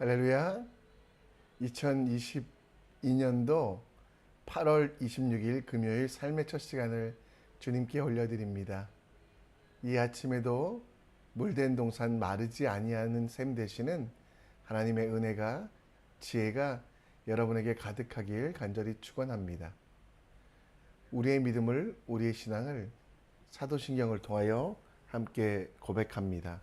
할렐루야. 2022년도 8월 26일 금요일 삶의 첫 시간을 주님께 올려드립니다. 이 아침에도 물된 동산 마르지 아니하는 샘 되시는 하나님의 은혜가 지혜가 여러분에게 가득하길 간절히 축원합니다. 우리의 믿음을 우리의 신앙을 사도신경을 통하여 함께 고백합니다.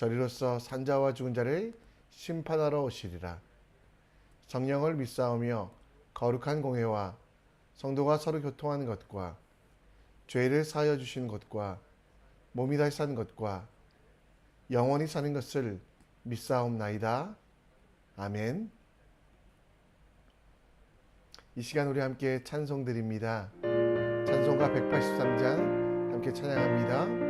저리로서 산자와 죽은 자를 심판하러 오시리라. 성령을 믿사오며 거룩한 공회와 성도가 서로 교통하는 것과 죄를 사하여 주시는 것과 몸이 다시 사는 것과 영원히 사는 것을 믿사옵나이다. 아멘. 이 시간 우리 함께 찬송 드립니다. 찬송가 183장 함께 찬양합니다.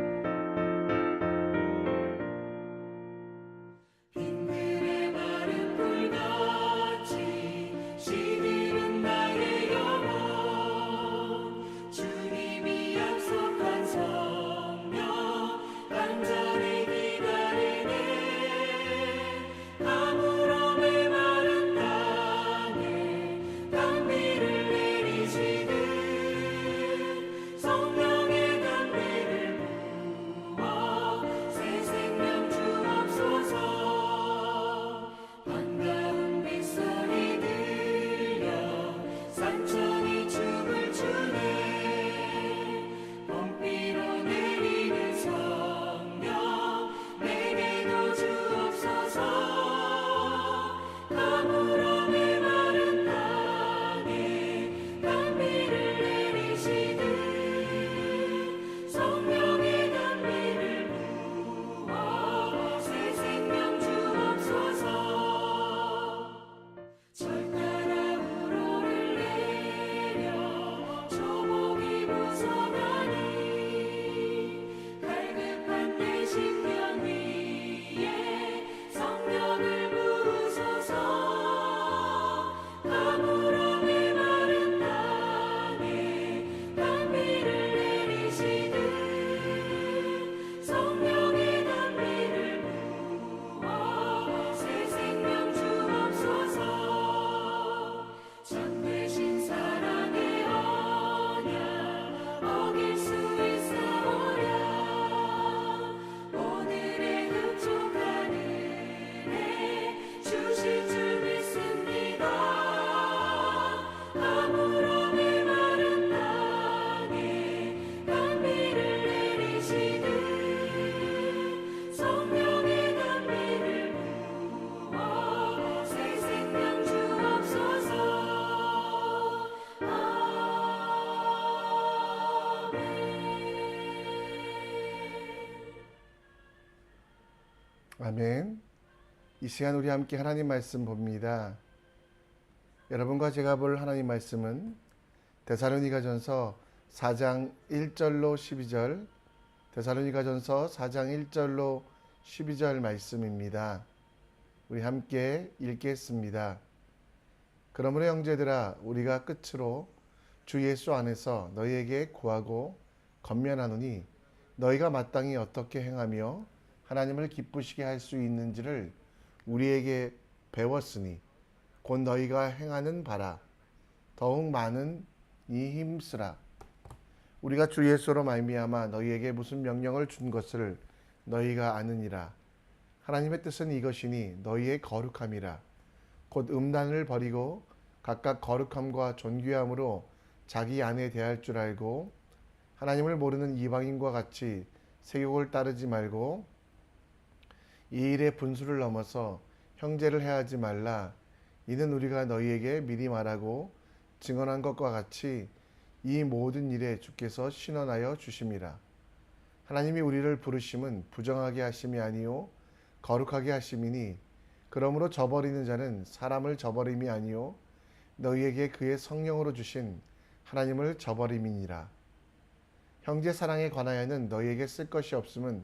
이 시간 우리 함께 하나님 말씀 봅니다. 여러분과 제가 볼 하나님 말씀은 데살로니가전서 4장 1절로 12절, 데살로니가전서 4장 1절로 12절 말씀입니다. 우리 함께 읽겠습니다. 그러므로 형제들아 우리가 끝으로 주 예수 안에서 너희에게 구하고 건면하노니 너희가 마땅히 어떻게 행하며 하나님을 기쁘시게 할 수 있는지를 우리에게 배웠으니 곧 너희가 행하는 바라. 더욱 많은 이 힘쓰라. 우리가 주 예수로 말미암아 너희에게 무슨 명령을 준 것을 너희가 아느니라. 하나님의 뜻은 이것이니 너희의 거룩함이라. 곧 음란을 버리고 각각 거룩함과 존귀함으로 자기 아내 대할 줄 알고 하나님을 모르는 이방인과 같이 세욕을 따르지 말고 이 일의 분수를 넘어서 형제를 해하지 말라. 이는 우리가 너희에게 미리 말하고 증언한 것과 같이 이 모든 일에 주께서 신원하여 주심이라. 하나님이 우리를 부르심은 부정하게 하심이 아니요 거룩하게 하심이니 그러므로 저버리는 자는 사람을 저버림이 아니요 너희에게 그의 성령으로 주신 하나님을 저버림이니라. 형제 사랑에 관하여는 너희에게 쓸 것이 없음은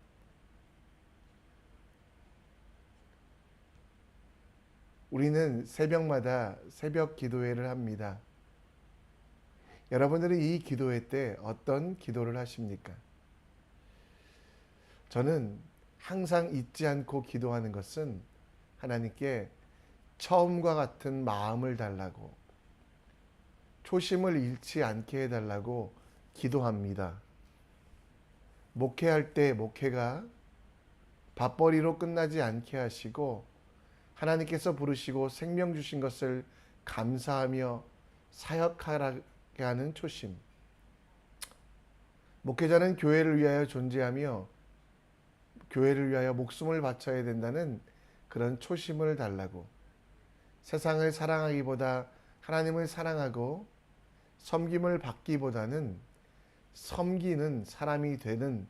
우리는 새벽마다 새벽 기도회를 합니다. 여러분들은 이 기도회 때 어떤 기도를 하십니까? 저는 항상 잊지 않고 기도하는 것은 하나님께 처음과 같은 마음을 달라고 초심을 잃지 않게 해달라고 기도합니다. 목회할 때 목회가 밥벌이로 끝나지 않게 하시고 하나님께서 부르시고 생명 주신 것을 감사하며 사역하게 하는 초심. 목회자는 교회를 위하여 존재하며 교회를 위하여 목숨을 바쳐야 된다는 그런 초심을 달라고 세상을 사랑하기보다 하나님을 사랑하고 섬김을 받기보다는 섬기는 사람이 되는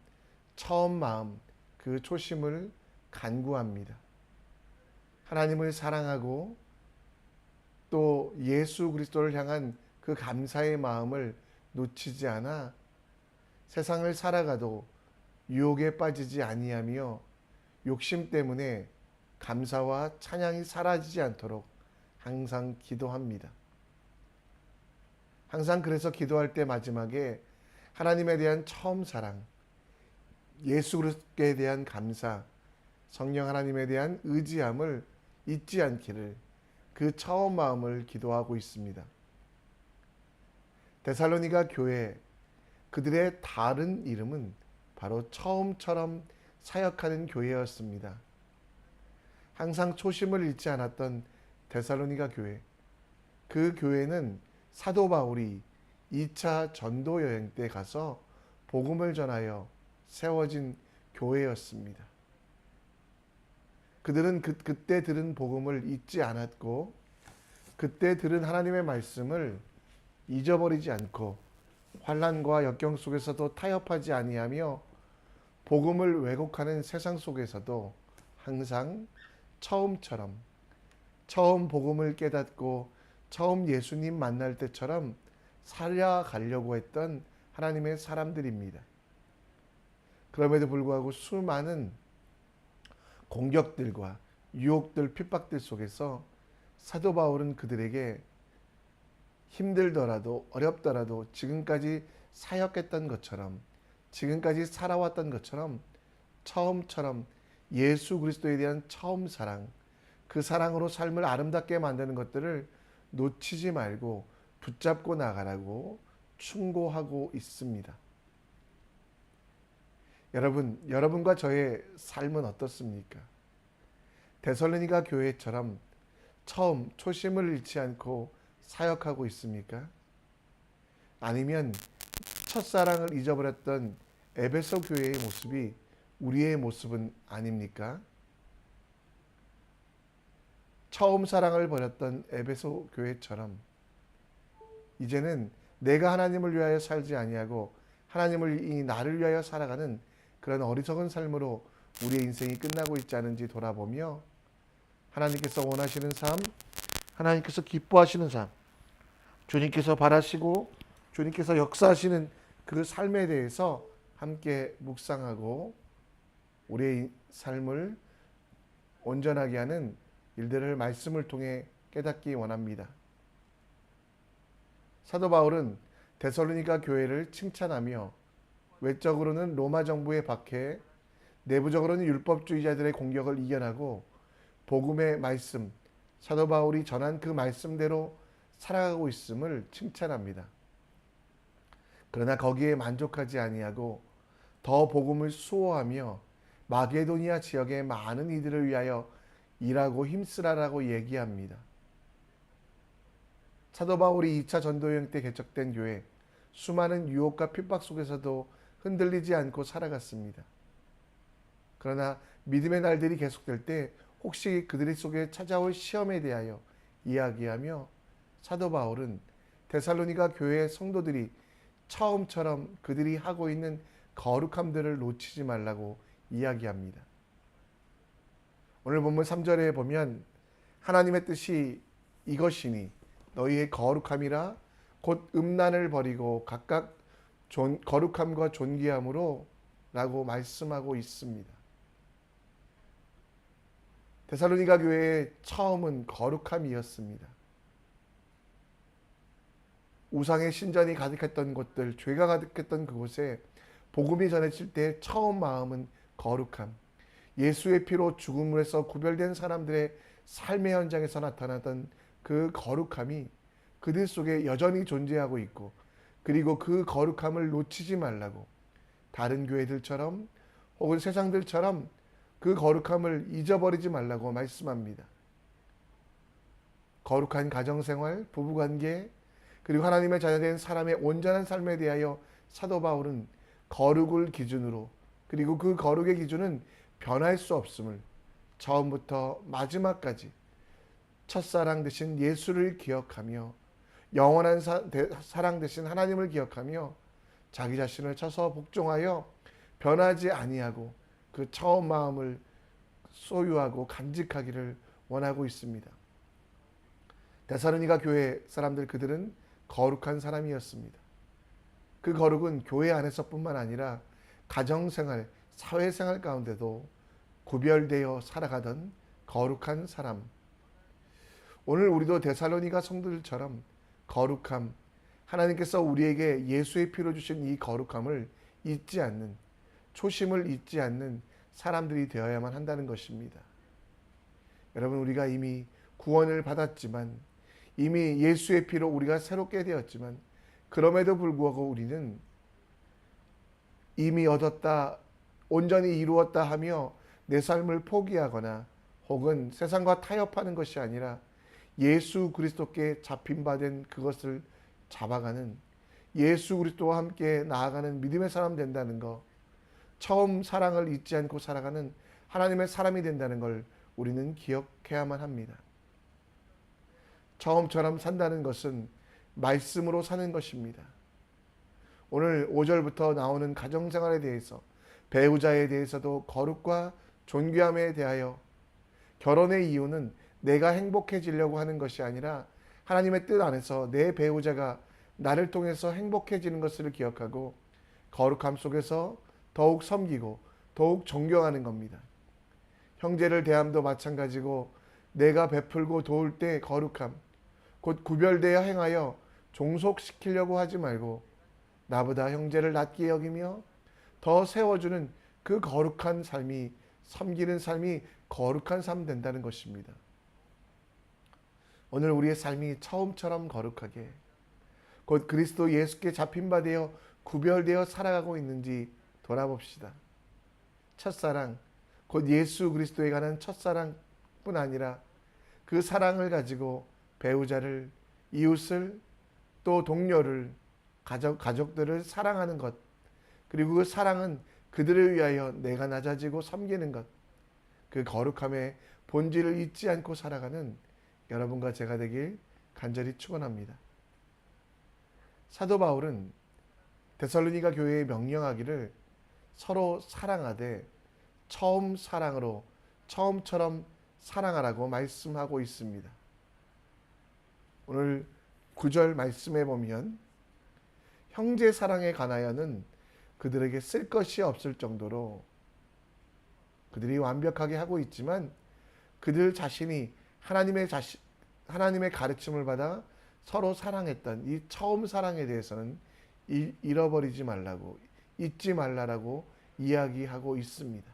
처음 마음 그 초심을 간구합니다. 하나님을 사랑하고 또 예수 그리스도를 향한 그 감사의 마음을 놓치지 않아 세상을 살아가도 유혹에 빠지지 아니하며 욕심 때문에 감사와 찬양이 사라지지 않도록 항상 기도합니다. 항상 그래서 기도할 때 마지막에 하나님에 대한 처음 사랑, 예수 그리스도에 대한 감사, 성령 하나님에 대한 의지함을 잊지 않기를 그 처음 마음을 기도하고 있습니다. 데살로니가 교회 그들의 다른 이름은 바로 처음처럼 사역하는 교회였습니다. 항상 초심을 잃지 않았던 데살로니가 교회. 그 교회는 사도 바울이 2차 전도 여행 때 가서 복음을 전하여 세워진 교회였습니다. 그들은 그, 그때 들은 복음을 잊지 않았고 그때 들은 하나님의 말씀을 잊어버리지 않고 환란과 역경 속에서도 타협하지 아니하며 복음을 왜곡하는 세상 속에서도 항상 처음처럼 처음 복음을 깨닫고 처음 예수님 만날 때처럼 살아가려고 했던 하나님의 사람들입니다. 그럼에도 불구하고 수많은 공격들과 유혹들, 핍박들 속에서 사도 바울은 그들에게 힘들더라도 어렵더라도 지금까지 사역했던 것처럼 지금까지 살아왔던 것처럼 처음처럼 예수 그리스도에 대한 처음 사랑 그 사랑으로 삶을 아름답게 만드는 것들을 놓치지 말고 붙잡고 나가라고 충고하고 있습니다. 여러분, 여러분과 저의 삶은 어떻습니까? 데살로니가 교회처럼 처음 초심을 잃지 않고 사역하고 있습니까? 아니면 첫사랑을 잊어버렸던 에베소 교회의 모습이 우리의 모습은 아닙니까? 처음 사랑을 버렸던 에베소 교회처럼 이제는 내가 하나님을 위하여 살지 아니하고 하나님을 이 나를 위하여 살아가는 그런 어리석은 삶으로 우리의 인생이 끝나고 있지 않은지 돌아보며 하나님께서 원하시는 삶, 하나님께서 기뻐하시는 삶, 주님께서 바라시고 주님께서 역사하시는 그 삶에 대해서 함께 묵상하고 우리의 삶을 온전하게 하는 일들을 말씀을 통해 깨닫기 원합니다. 사도 바울은 데살로니가 교회를 칭찬하며 외적으로는 로마 정부의 박해, 내부적으로는 율법주의자들의 공격을 이겨나고 복음의 말씀, 사도 바울이 전한 그 말씀대로 살아가고 있음을 칭찬합니다. 그러나 거기에 만족하지 아니하고 더 복음을 수호하며 마게도니아 지역의 많은 이들을 위하여 일하고 힘쓰라라고 얘기합니다. 사도 바울이 2차 전도 여행 때 개척된 교회 수많은 유혹과 핍박 속에서도 흔들리지 않고 살아갔습니다. 그러나 믿음의 날들이 계속될 때 혹시 그들의 속에 찾아올 시험에 대하여 이야기하며 사도 바울은 데살로니가 교회 성도들이 처음처럼 그들이 하고 있는 거룩함들을 놓치지 말라고 이야기합니다. 오늘 본문 3절에 보면 하나님의 뜻이 이것이니 너희의 거룩함이라 곧 음란을 버리고 각각 존, 거룩함과 존귀함으로 라고 말씀하고 있습니다. 데살로니가 교회의 처음은 거룩함이었습니다. 우상의 신전이 가득했던 곳들, 죄가 가득했던 그곳에 복음이 전해질 때 처음 마음은 거룩함. 예수의 피로 죽음으로서 구별된 사람들의 삶의 현장에서 나타나던 그 거룩함이 그들 속에 여전히 존재하고 있고 그리고 그 거룩함을 놓치지 말라고 다른 교회들처럼 혹은 세상들처럼 그 거룩함을 잊어버리지 말라고 말씀합니다. 거룩한 가정생활, 부부관계, 그리고 하나님의 자녀된 사람의 온전한 삶에 대하여 사도 바울은 거룩을 기준으로 그리고 그 거룩의 기준은 변할 수 없음을 처음부터 마지막까지 첫사랑 되신 예수를 기억하며 영원한 사, 랑 되신 하나님을 기억하며 자기 자신을 쳐서 복종하여 변하지 아니하고 그 처음 마음을 소유하고 간직하기를 원하고 있습니다. 데사로니가 교회 사람들 그들은 거룩한 사람이었습니다. 그 거룩은 교회 안에서뿐만 아니라 가정생활, 사회생활 가운데도 구별되어 살아가던 거룩한 사람. 오늘 우리도 데살로니가 성도들처럼 거룩함, 하나님께서 우리에게 예수의 피로 주신 이 거룩함을 잊지 않는, 초심을 잊지 않는 사람들이 되어야만 한다는 것입니다. 여러분, 우리가 이미 구원을 받았지만, 이미 예수의 피로 우리가 새롭게 되었지만, 그럼에도 불구하고 우리는 이미 얻었다, 온전히 이루었다 하며 내 삶을 포기하거나 혹은 세상과 타협하는 것이 아니라 예수 그리스도께 잡힌 바된 그것을 잡아가는 예수 그리스도와 함께 나아가는 믿음의 사람 된다는 것, 처음 사랑을 잊지 않고 살아가는 하나님의 사람이 된다는 걸 우리는 기억해야만 합니다. 처음처럼 산다는 것은 말씀으로 사는 것입니다. 오늘 5절부터 나오는 가정생활에 대해서 배우자에 대해서도 거룩과 존귀함에 대하여 결혼의 이유는 내가 행복해지려고 하는 것이 아니라 하나님의 뜻 안에서 내 배우자가 나를 통해서 행복해지는 것을 기억하고 거룩함 속에서 더욱 섬기고 더욱 존경하는 겁니다. 형제를 대함도 마찬가지고 내가 베풀고 도울 때 거룩함, 곧 구별되어 행하여 종속시키려고 하지 말고 나보다 형제를 낮게 여기며 더 세워주는 그 거룩한 삶이 섬기는 삶이 거룩한 삶 된다는 것입니다. 오늘 우리의 삶이 처음처럼 거룩하게 곧 그리스도 예수께 잡힌 바 되어 구별되어 살아가고 있는지 돌아봅시다. 첫사랑 곧 예수 그리스도에 관한 첫사랑뿐 아니라 그 사랑을 가지고 배우자를 이웃을 또 동료를 가족 가족들을 사랑하는 것 그리고 그 사랑은 그들을 위하여 내가 낮아지고 섬기는 것 그 거룩함의 본질을 잊지 않고 살아가는 여러분과 제가 되길 간절히 축원합니다. 사도 바울은 데살로니가 교회에 명령하기를 서로 사랑하되 처음 사랑으로 처음처럼 사랑하라고 말씀하고 있습니다. 오늘 9절 말씀에 보면 형제 사랑에 관하여는 그들에게 쓸 것이 없을 정도로 그들이 완벽하게 하고 있지만 그들 자신이 하나님의 자신 하나님의 가르침을 받아 서로 사랑했던 이 처음 사랑에 대해서는 잃어버리지 말라고 잊지 말라라고 이야기하고 있습니다.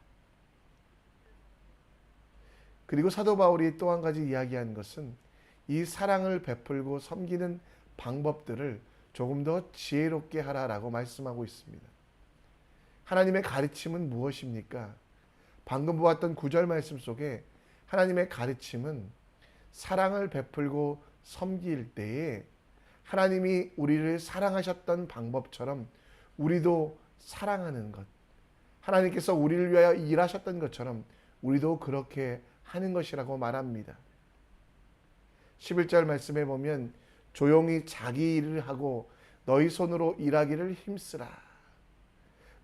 그리고 사도 바울이 또 한 가지 이야기한 것은 이 사랑을 베풀고 섬기는 방법들을 조금 더 지혜롭게 하라라고 말씀하고 있습니다. 하나님의 가르침은 무엇입니까? 방금 보았던 구절 말씀 속에 하나님의 가르침은 사랑을 베풀고 섬길 때에 하나님이 우리를 사랑하셨던 방법처럼 우리도 사랑하는 것. 하나님께서 우리를 위하여 일하셨던 것처럼 우리도 그렇게 하는 것이라고 말합니다. 11절 말씀에 보면 조용히 자기 일을 하고 너희 손으로 일하기를 힘쓰라.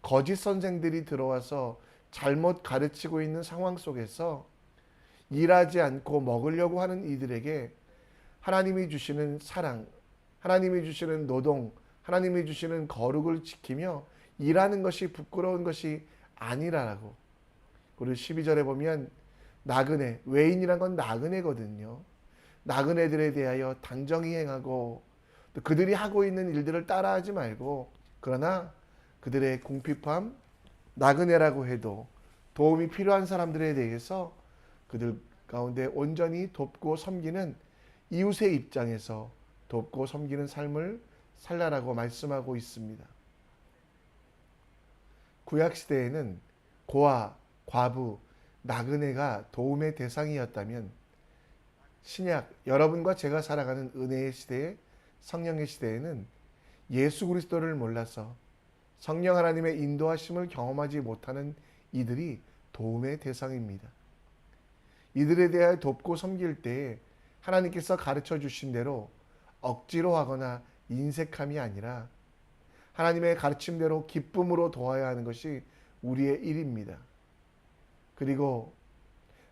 거짓 선생들이 들어와서 잘못 가르치고 있는 상황 속에서 일하지 않고 먹으려고 하는 이들에게 하나님이 주시는 사랑, 하나님이 주시는 노동, 하나님이 주시는 거룩을 지키며 일하는 것이 부끄러운 것이 아니라고. 그리고 12절에 보면 나그네, 외인이란 건 나그네거든요. 나그네들에 대하여 단정히 행하고 또 그들이 하고 있는 일들을 따라하지 말고 그러나 그들의 궁핍함, 나그네라고 해도 도움이 필요한 사람들에 대해서 그들 가운데 온전히 돕고 섬기는 이웃의 입장에서 돕고 섬기는 삶을 살라라고 말씀하고 있습니다. 구약 시대에는 고아, 과부, 나그네가 도움의 대상이었다면 신약 여러분과 제가 살아가는 은혜의 시대에 성령의 시대에는 예수 그리스도를 몰라서 성령 하나님의 인도하심을 경험하지 못하는 이들이 도움의 대상입니다. 이들에 대하여 돕고 섬길 때에 하나님께서 가르쳐 주신 대로 억지로 하거나 인색함이 아니라 하나님의 가르침대로 기쁨으로 도와야 하는 것이 우리의 일입니다. 그리고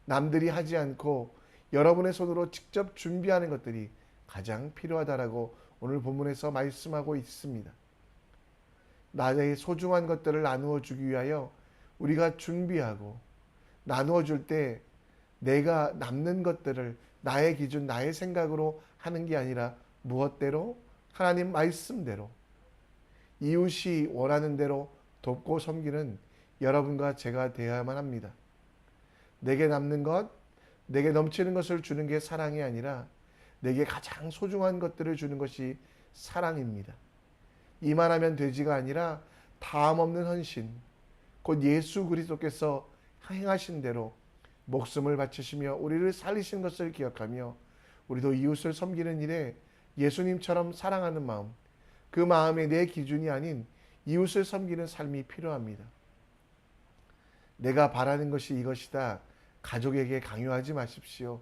남들이 하지 않고 여러분의 손으로 직접 준비하는 것들이 가장 필요하다라고 오늘 본문에서 말씀하고 있습니다. 나의 소중한 것들을 나누어 주기 위하여 우리가 준비하고 나누어 줄 때 내가 남는 것들을 나의 기준, 나의 생각으로 하는 게 아니라 무엇대로 하나님 말씀대로 이웃이 원하는 대로 돕고 섬기는 여러분과 제가 되어야만 합니다. 내게 남는 것, 내게 넘치는 것을 주는 게 사랑이 아니라 내게 가장 소중한 것들을 주는 것이 사랑입니다. 이만하면 되지가 아니라 다음 없는 헌신, 곧 예수 그리스도께서 행하신 대로 목숨을 바치시며 우리를 살리신 것을 기억하며 우리도 이웃을 섬기는 일에 예수님처럼 사랑하는 마음, 그 마음에 내 기준이 아닌 이웃을 섬기는 삶이 필요합니다. 내가 바라는 것이 이것이다. 가족에게 강요하지 마십시오.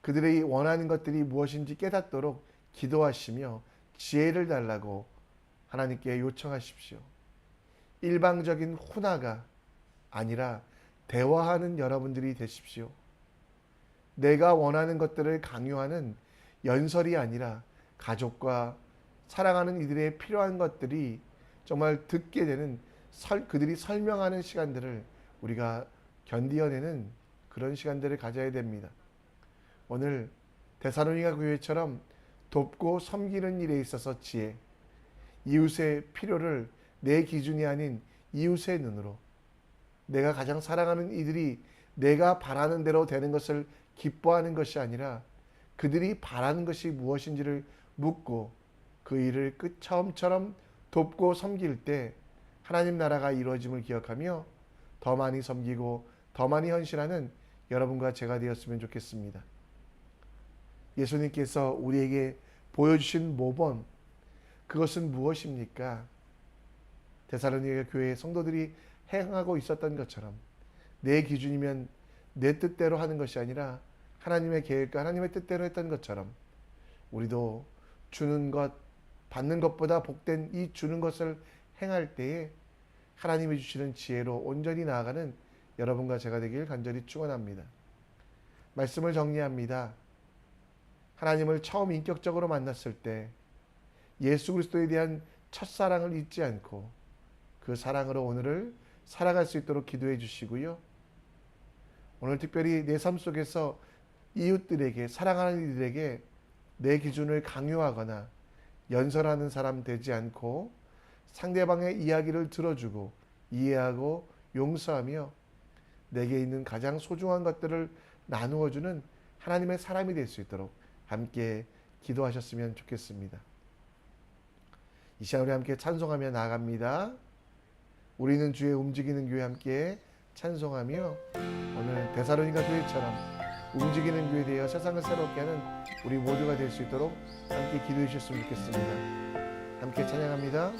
그들이 원하는 것들이 무엇인지 깨닫도록 기도하시며 지혜를 달라고 하나님께 요청하십시오. 일방적인 훈화가 아니라 대화하는 여러분들이 되십시오. 내가 원하는 것들을 강요하는 연설이 아니라 가족과 사랑하는 이들의 필요한 것들이 정말 듣게 되는 설, 그들이 설명하는 시간들을 우리가 견디어내는 그런 시간들을 가져야 됩니다. 오늘 데사로니가 교회처럼 돕고 섬기는 일에 있어서 지혜, 이웃의 필요를 내 기준이 아닌 이웃의 눈으로 내가 가장 사랑하는 이들이 내가 바라는 대로 되는 것을 기뻐하는 것이 아니라 그들이 바라는 것이 무엇인지를 묻고 그 일을 끝 처음처럼 돕고 섬길 때 하나님 나라가 이루어짐을 기억하며 더 많이 섬기고 더 많이 헌신하는 여러분과 제가 되었으면 좋겠습니다. 예수님께서 우리에게 보여주신 모범 그것은 무엇입니까? 데살로니가 교회 성도들이 행하고 있었던 것처럼 내 기준이면 내 뜻대로 하는 것이 아니라 하나님의 계획과 하나님의 뜻대로 했던 것처럼 우리도 주는 것 받는 것보다 복된 이 주는 것을 행할 때에 하나님이 주시는 지혜로 온전히 나아가는 여러분과 제가 되길 간절히 축원합니다. 말씀을 정리합니다. 하나님을 처음 인격적으로 만났을 때 예수 그리스도에 대한 첫사랑을 잊지 않고 그 사랑으로 오늘을 살아갈 수 있도록 기도해 주시고요. 오늘 특별히 내 삶 속에서 이웃들에게 사랑하는 이들에게 내 기준을 강요하거나 연설하는 사람 되지 않고 상대방의 이야기를 들어주고 이해하고 용서하며 내게 있는 가장 소중한 것들을 나누어주는 하나님의 사람이 될 수 있도록 함께 기도하셨으면 좋겠습니다. 이 시간 우리 함께 찬송하며 나갑니다. 우리는 주의 움직이는 교회 함께 찬송하며 오늘 대사로니가 교회처럼 움직이는 교회 되어 세상을 새롭게 하는 우리 모두가 될 수 있도록 함께 기도해 주셨으면 좋겠습니다. 함께 찬양합니다.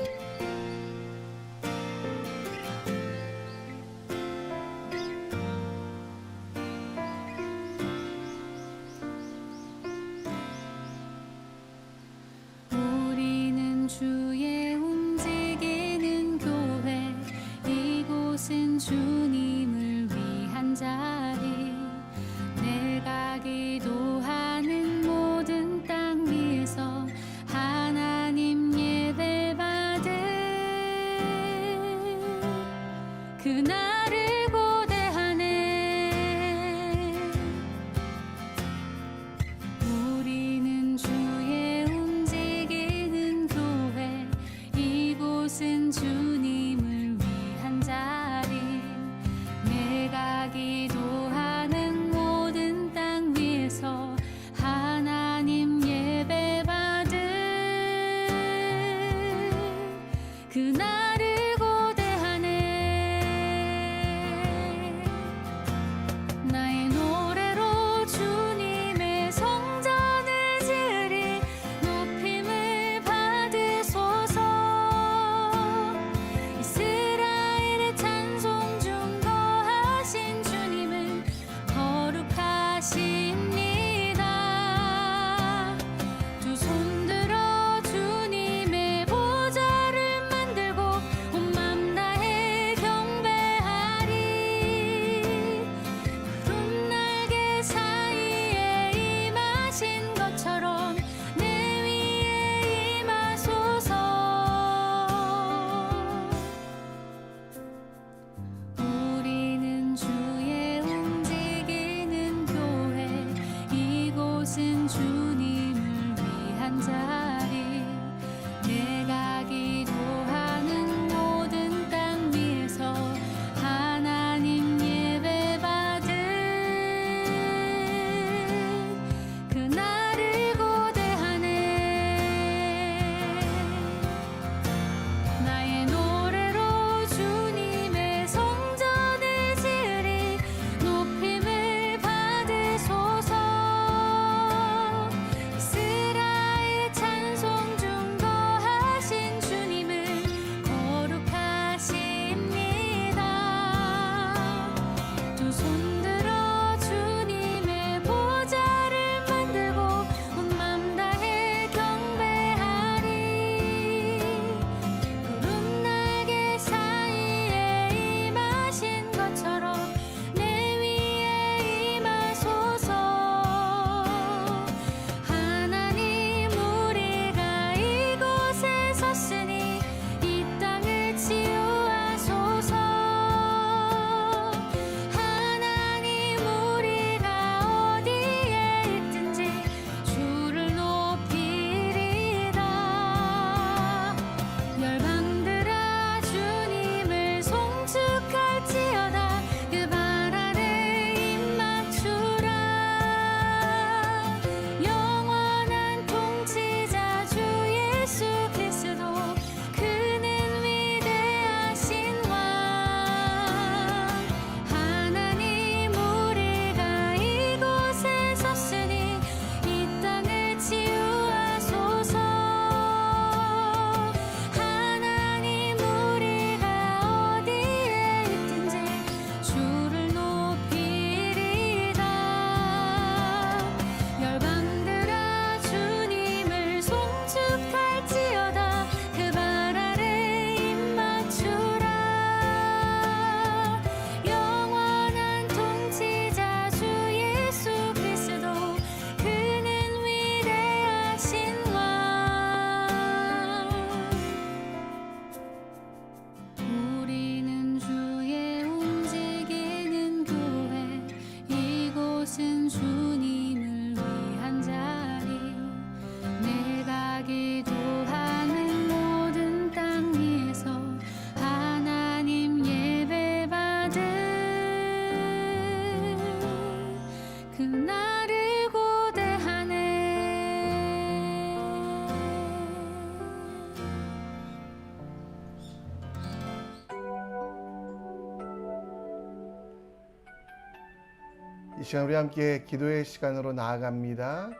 시간 우리 함께 기도의 시간으로 나아갑니다.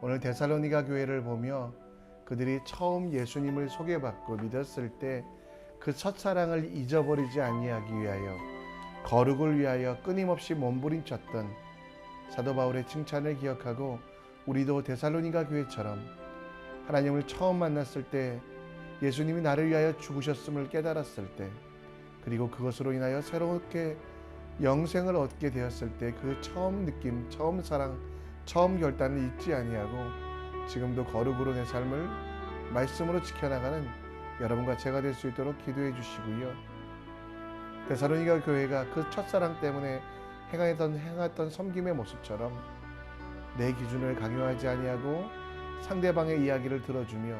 오늘 데살로니가 교회를 보며 그들이 처음 예수님을 소개받고 믿었을 때 그 첫사랑을 잊어버리지 아니하기 위하여 거룩을 위하여 끊임없이 몸부림쳤던 사도 바울의 칭찬을 기억하고 우리도 데살로니가 교회처럼 하나님을 처음 만났을 때 예수님이 나를 위하여 죽으셨음을 깨달았을 때 그리고 그것으로 인하여 새롭게 영생을 얻게 되었을 때 그 처음 느낌, 처음 사랑, 처음 결단을 잊지 아니하고 지금도 거룩으로 내 삶을 말씀으로 지켜나가는 여러분과 제가 될 수 있도록 기도해 주시고요. 데살로니가 교회가 그 첫사랑 때문에 행하던 행했던 섬김의 모습처럼 내 기준을 강요하지 아니하고 상대방의 이야기를 들어주며